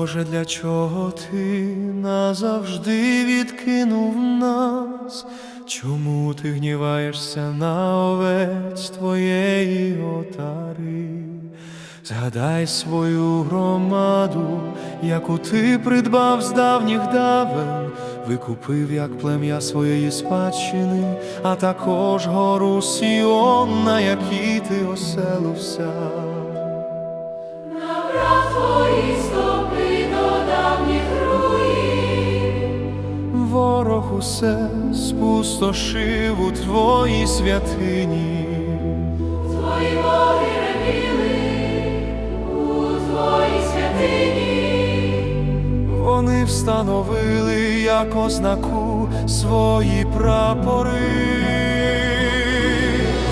Боже, для чого ти назавжди відкинув нас? Чому ти гніваєшся на овець твоєї отари? Згадай свою громаду, яку ти придбав з давніх давен, викупив як плем'я своєї спадщини, а також гору Сіон, на якій ти оселився. Ворог спустошив у твоїй святині. Твої боги ревіли у твоїй святині. Вони встановили як ознаку свої прапори.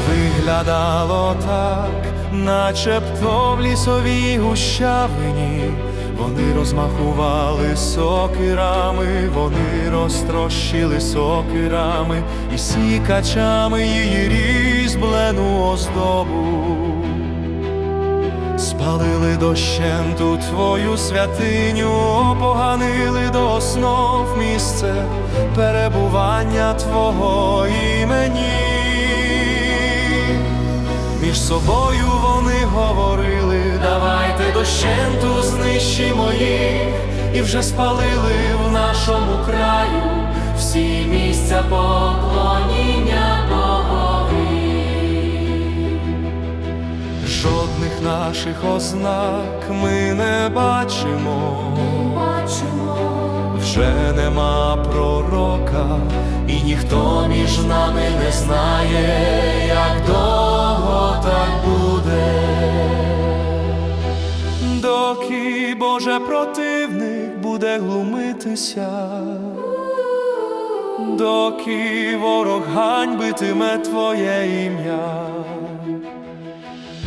Виглядало так, начебто в лісовій гущавині. Вони розмахували сокирами, вони розтрощили сокирами і сікачами її різьблену оздобу. Спалили дощенту твою святиню, опоганили до основ місце перебування твого імені. Між собою дощенту знищимо їх, і вже спалили в нашому краю всі місця поклоніння Богові. Жодних наших ознак ми не бачимо, вже нема пророка, і ніхто між нами не знає, як довго так Доки Боже противник буде глумитися, доки ворог ганьбитиме твоє ім'я.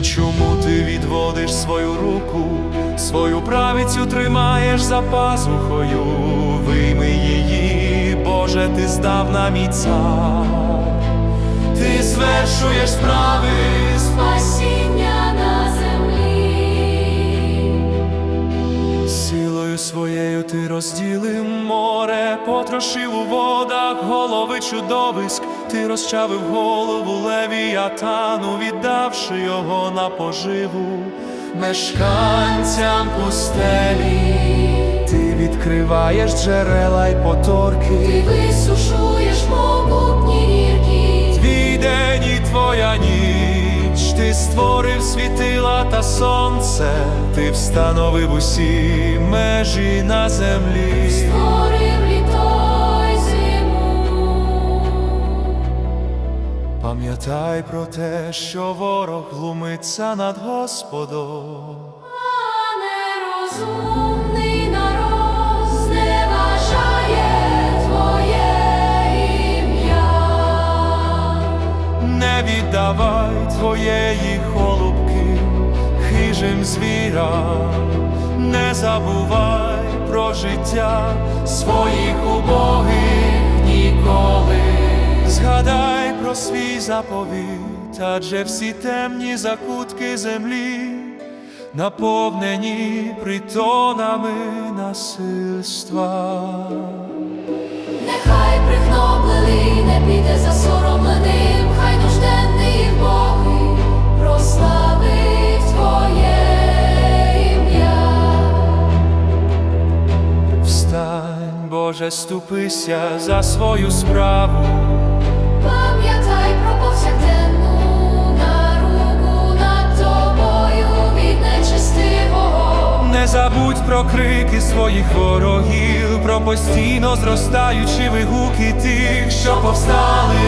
Чому ти відводиш свою руку, свою правицю тримаєш за пазухою, вийми її, Боже, ти здавна мій цар, ти звершуєш справи море, потрошив у водах голови чудовиськ, ти розчавив голову левіатану, віддавши його на поживу мешканцям пустелі. Ти відкриваєш джерела й Ти поторки, висушуєш могутні ріки. твій день і твоя ніч, ти створив світила та сонце, ти встановив усі межі на землі. Пам'ятай про те, що ворог глумиться над Господом. А нерозумний народ зневажає твоє ім'я. Не віддавай твоєї холубки хижим звірам, не забувай про життя своїх убогих ніколи. Заповіт, адже всі темні закутки землі наповнені притонами насильства. Нехай пригноблений не піде засоромленим, хай нужденний в Боги прославить твоє ім'я. Встань, Боже, ступися за свою справу. Забудь про крики своїх ворогів, про постійно зростаючі вигуки тих, що повстали.